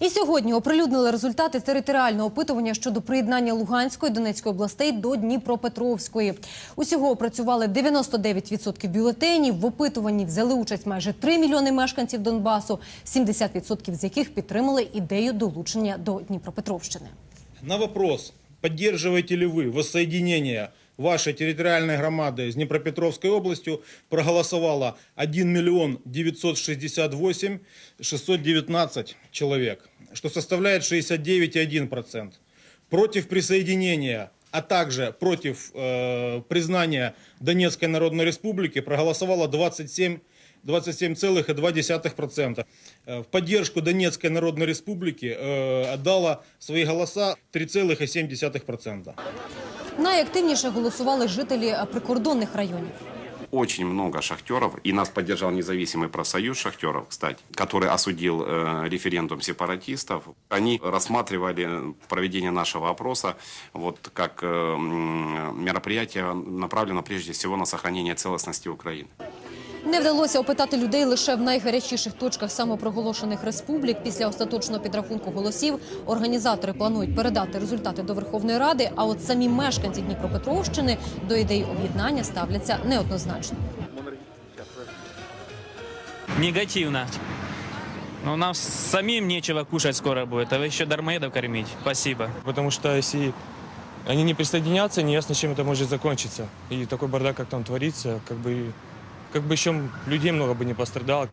І сьогодні оприлюднили результати територіального опитування щодо приєднання Луганської Донецької областей до Дніпропетровської. Усього опрацювали 99% бюлетенів. В опитуванні взяли участь майже 3 мільйони мешканців Донбасу, 70% з яких підтримали ідею долучення до Дніпропетровщини. На вопрос, поддерживаете ли вы воссоединение вашей территориальной громады с Днепропетровской областью, проголосовало 1 миллион 968 619 человек, что составляет 69,1%. Против присоединения, а также против э, признания Донецкой Народной Республики проголосовало 27 27,2%. Э, В поддержку Донецкой Народной Республики э, отдало свои голоса 3,7%. Найактивніше голосували жителі е, прикордонних районів. Очень много шахтеров, и нас поддержал независимый профсоюз шахтеров, кстати, который осудил э, референдум сепаратистов. Они рассматривали проведение нашего опроса вот, как э, м, мероприятие направлено прежде всего на сохранение целостности Украины. Не вдалося опитати людей лише в найгарячіших точках самопроголошених республік. Після остаточного підрахунку голосів організатори планують передати результати до Верховної Ради. А от самі мешканці Дніпропетровщини до ідей об'єднання ставляться неоднозначно. Негативно. Но нам самим нечего кушать скоро будет, а вы еще дармоедов кормить. Спасибо. Потому что если они не присоединятся, неясно, чем это может закончиться. И такой бардак, как там творится, как бы, как бы еще людей много бы не пострадало.